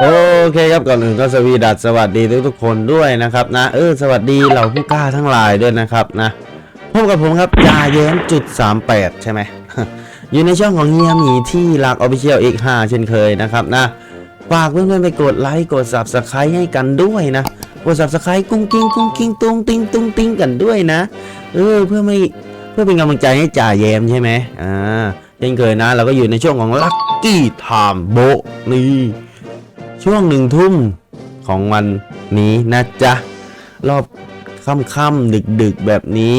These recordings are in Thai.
โอเคครับก่อนอื่นก็สวีดัสสวัสดีทุกทุกๆคนด้วยนะครับนะเออสวัสดีเหล่าผู้กล้าทั้งหลายด้วยนะครับนะพบกับผมครับจ่าเย้มจุด38ใช่ไหมอยู่ในช่องของเฮียหมีที่รักออฟฟิเชียลอีก5เช่นเคยนะครับนะฝากเพื่อนๆไปกดไลค์กด subscribe ให้กันด้วยนะกด subscribe กุ้งกิ้งกุ้งกิ้งตุ้งติ้งตุ้งติ้งกันด้วยนะ เออเพื่อไม่เพื่อเป็นกำลังใจให้จ่าแยมใช่ไหมอ่า เช่นเคยนะ เราก็อยู่ในช่วงของลัคกี้ไทม์โบนี่ช่วงหนึ่งทุ่มของวันนี้นะจ๊ะ รอบค่ำๆดึกๆแบบนี้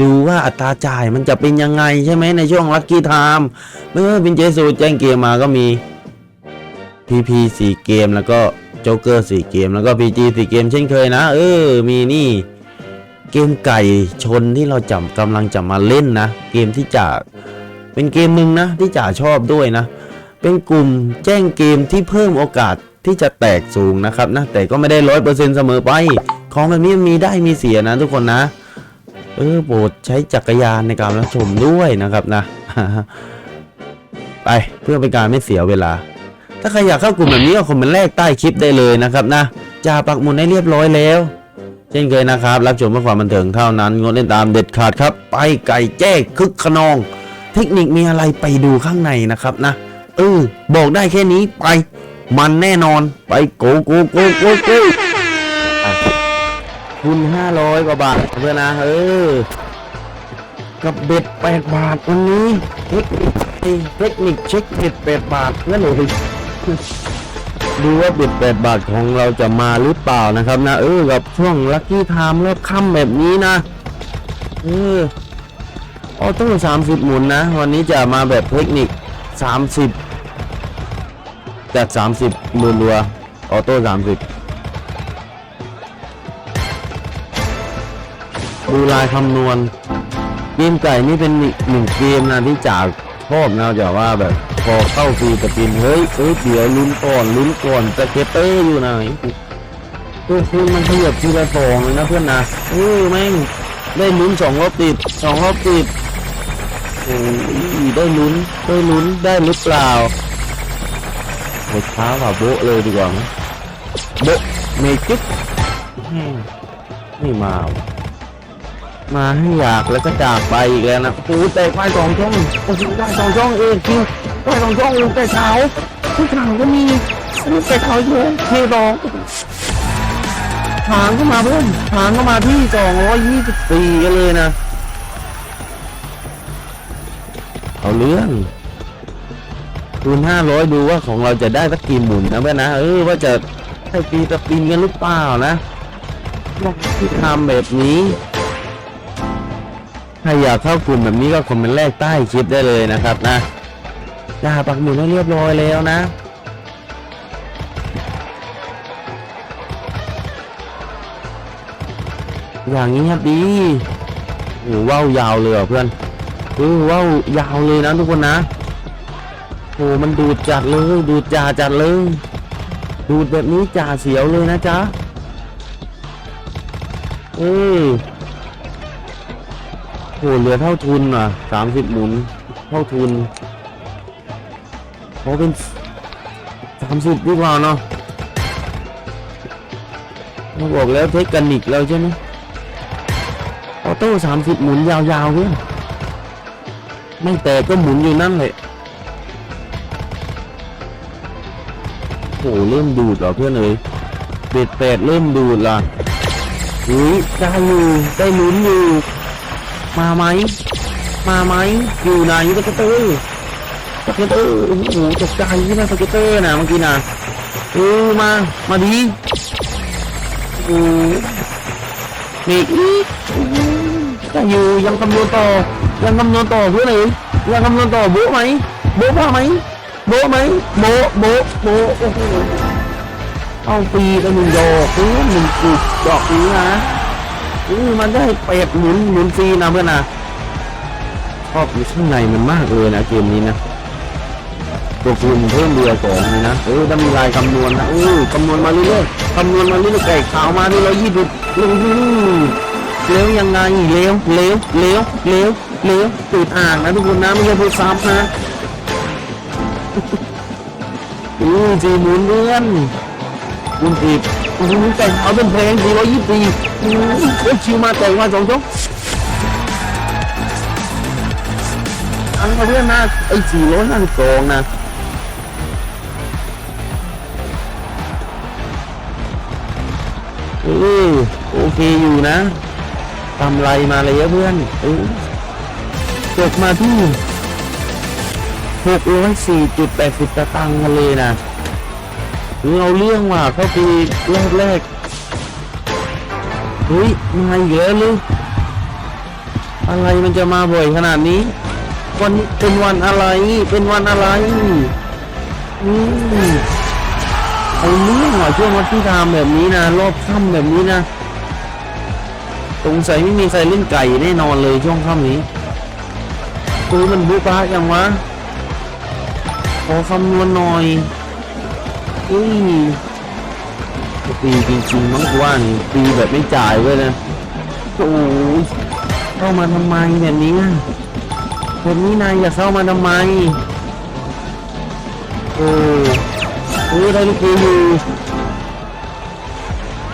ดูว่าอัตราจ่ายมันจะเป็นยังไงใช่ไหมในช่วงลัคกี้ไทม์เมื่อเป็นเจสูแจ้งเกมมาก็มี PP สี่เกมแล้วก็โจ๊กเกอร์สี่เกมแล้วก็ PG สี่เกมเช่นเคยนะ เออ มีนี่เกมไก่ชนที่เราจำกำลังจะมาเล่นนะ เกมที่จ่า เป็นเกมหนึ่งนะที่จ่าชอบด้วยนะ เป็นกลุ่มแจ้งเกมที่เพิ่มโอกาสที่จะแตกสูงนะครับนะแต่ก็ไม่ได้ร้อยเปอร์เซ็นต์เสมอไป ของแบบนี้มีได้มีเสียนะทุกคนนะ เออโปรดใช้จักรยานในการรับชมด้วยนะครับนะ ไปเพื่อเป็นการไม่เสียเวลา ถ้าใครอยากเข้ากลุ่มแบบนี้ก็คอมเมนต์แรกใต้คลิปได้เลยนะครับนะจ่าปักหมุดให้เรียบร้อยแล้ว เช่นเคยนะครับ รับชมเพื่อความบันเทิงเท่านั้นงดเล่นตามเด็ดขาดครับ ไปไก่แจ้คึกขนอง เทคนิคมีอะไรไปดูข้างในนะครับนะเออบอกได้แค่นี้ไป มันแน่นอนไปโกโกโกโกโกคุณห้าร้อยกว่าบาทเพื่อนนะเออ กับเบ็ดแปดบาทวันนี้เทคนิคเทคนิคเช็คเบ็ดแปดบาทนั่นเลยดูว่าเบ็ดแปดบาทของเราจะมาหรือเปล่านะครับนะ เออกับช่วงลัคกี้ไทม์รอบค่ำแบบนี้นะ เออ ออโต้สามสิบหมุนนะ วันนี้จะมาแบบเทคนิคสามสิบจากสามสิบมือรัวออโต้สามสิบดูลายคำนวณเกมไก่นี่เป็นหนึ่งเกมนะที่จากชอบนะจะว่าแบบพอเข้าฟรีสปินเฮ้ยเฮ้ยเดี๋ยวลุ้นก่อนลุ้นก่อนสเกตเตอร์อยู่ไหนตัวคุณมันขยับทีละสองเลยนะเพื่อนนะเออแม่งได้ลุ้นสองรอบติดสองรอบติด โอ้ยได้ลุ้นได้ลุ้นได้หรือเปล่าโอ้ช้าว่าโบะเลยดีกว่ามั้ยโบะเมจิกแม่งไม่มา มาให้อยากแล้วก็จากไปอีกแล้วนะโอ้โหเตะไปสองช่องโอ้โหได้สองช่องเองคิวได้สองช่องเองแต่เช้าผู้ชายก็มีอันนี้แต่เช้าเยอะเทสองหางก็มาเพิ่มหางก็มาที่สองร้อยยี่สิบสี่กันเลยนะ เอาเรื่องคูณห้าร้อยดูว่าของเราจะได้สักกี่หมุนนะเพื่อนนะ เออว่าจะให้ปีสปินกันหรือเปล่านะที่ทำแบบนี้ ถ้าอยากเข้ากลุ่มแบบนี้ก็คอมเมนต์แรกใต้คลิปได้เลยนะครับนะจ่าปักหมุดให้เรียบร้อยแล้วนะอย่างนี้ครับดีโอ้ว้าวยาวเลยอะเพื่อน เออว้าวยาวเลยนะทุกคนนะโอ้มันดูดจัดเลยดูดจ่าจัดเลย ดูดแบบนี้จ่าเสียวเลยนะจ๊ะเออโหเหลือเท่าทุนอะสามสิบหมุนเท่าทุนเขาเป็นสามสิบดีกว่าเนาะเราบอกแล้วเทคนิคเราใช่ไหมออโต้สามสิบหมุนยาวๆเพื่อน ไม่แตกก็หมุนอยู่นั่นเลยโหเริ่มดูดเหรอเพื่อนเอ้ยเบ็ดแปดเริ่มดูดละอุ้ยได้อยู่ได้ลุ้นอยู่ มาไหม มาไหม อยู่ไหนสเก็ตเตอร์สเก็ตเตอร์โอ้โหตกใจที่นะสเก็ตเตอร์นะเมื่อกี้นะเออมา มาดีโอ้นี่อีกโอ้อยู่ยังคำนวณต่อ ยังคำนวณต่อเพื่อนเลยยังคำนวณต่อโบ๊ะไหมโบ๊ะบ้าไหมโบ๊ะไหมโบ๊ะโบ๊ะโบ๊ะโอ้โหเอาฟรีไปหนึ่งดอกเพื่อหนึ่งกุดดอกนี้นะอือมันได้เป็ดหมุนหมุนฟรีนะเพื่อนนะชอบอยู่ข้างในมันมากเลยนะเกมนี้นะตัวคูณเพิ่มเรือสองเลยนะเออถ้ามีลายคำนวณนะเออคำนวณมาเรื่อยๆคำนวณมาเรื่อยๆไก่ขาวมาที่ร้อยยี่สิบลงที่เลี้ยวยังไงเลี้ยวเลี้ยวเลี้ยวเลี้ยว เลี้ยวติดอ่างนะทุกคนนะไม่ใช่พูดซ้ำนะอือสี่หมุนเดือนคุณอีกคุณแต่งเอาเป็นเพลงสี่ร้อยยี่สิบสี่อือชิวมาแต่งมาสองชกอันเพื่อนนะไอ้สี่ร้อยนั่นโกงนะเออโอเคอยู่นะทำไรมาเลยเพื่อนเออ จบมาที่หกร้อยสี่จุดแปดสิบตะตังค์กันเลยนะเราเรื่องว่ะเข้าปีแรกแรกๆเฮ้ยมาเยอีกแล้วหรืออะไรมันจะมาบ่อยขนาดนี้ วันนี้เป็นวันอะไร เป็นวันอะไรอืมเอาเรื่องว่ะช่วงวัดที่ทามแบบนี้นะรอบค่ำแบบนี้นะสงสัยไม่มีใครเล่นไก่แน่นอนเลยช่วงค่ำนี้ ตูมันบุบ้าย่างวะ ขอคำนวณหน่อยอุ้ยตีจริงๆมั้งว่านี่ตีแบบไม่จ่ายเว้ยนะโอ้ยเข้ามาทำไมแบบนี้อะแบบนี้นายอย่าเข้ามาทำไมโอ้โอ้ได้ลูกเกดอยู่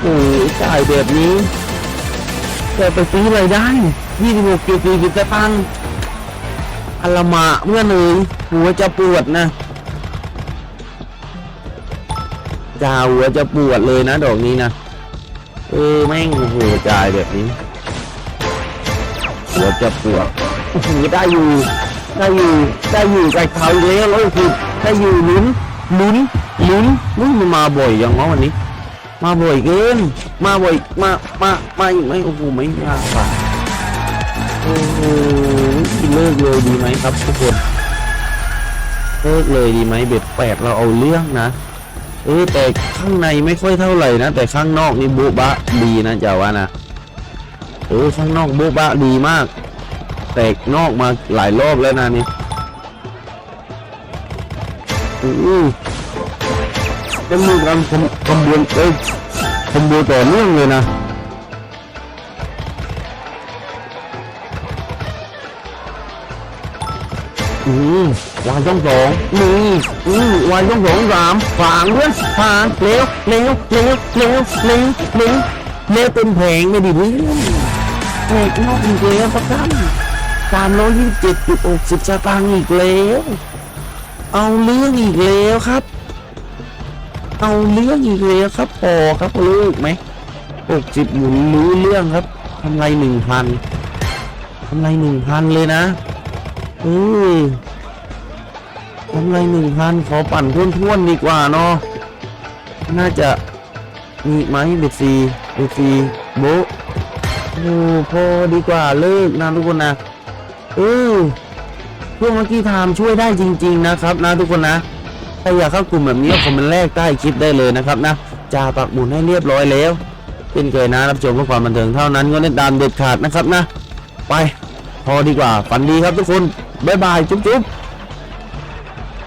โอ้จ่ายแบบนี้แต่ไปซื้ออะไรได้ยี่สิบหกจุดสี่สิบสตางค์ อัลมาเมื่อเลยหัวจะปวดนะจ่าหัวจะปวดเลยนะดอกนี้นะเออแม่งโอ้โหจ่ายแบบนี้หัวจะปวดโอ้โหได้อยู่ได้อยู่ได้อยู่ใจเขาอีกแล้วร้อได้อยู่ลุ้นลุ้นลุ้นลุ้นมันมาบ่อยอยังวะวันนี้ มาบ่อยเกินมาบ่อยมามามาอีกไหมโอ้โหไม่ยากป่ะ ลิกเลยดีไหมครับทุกคนเลิกเลยดีไหมเบ็ดแปดเราเอาเรื่องนะ เออแต่ข้างในไม่ค่อยเท่าไหร่นะ แต่ข้างนอกนี่บุบะดีนะเจ้าว่านะเออข้างนอกบุบะดีมาก แตกนอกมาหลายรอบแล้วนะนี่อู้จะมีการขบขบวนเอ้ยขบวนต่อเนื่องเลยนะ อืมวางช่องสองนี่อืมวางช่องสองสามฝางเพื่อนฝางเร็วเร็วเร็วเร็วเร็วเร็วเร็วเป็นแผงไม่ดีเพื่อนแผงนอกจริงๆประกันสามร้อยยี่สิบเจ็ดจุดหกสิบสตางค์อีกแล้ว เอาเรื่องอีกแล้วครับ เอาเรื่องอีกแล้วครับพอครับลูกไหมหกสิบหมุนรู้เรื่องครับทำไรหนึ่งพันทำไรหนึ่งพันเลยนะ ออทำไรหนึ่งพันขอปั่นท้วนๆดีกว่าเนาะ น่าจะมีไหมเบ็ดซีเบ็ดซีโบะโอ้พอดีกว่าเลิกนะทุกคนนะเออพวกเมื่อกี้ทม์ช่วยได้จริง ๆ นะครับ นะทุกคนนะถ้าอยากเข้ากลุ่มแบบนี้ก็คอมเมนต์แรกใต้คลิปได้เลยนะครับนะจ่าปักหมุนให้เรียบร้อยแล้วเป็นเคยนะรับชมเพื่อความบันเทิงเท่านั้นก็เล่นตามเด็ดขาดนะครับนะ ไป พอดีกว่าฝันดีครับทุกคน บ๊ายบายจุ๊บๆ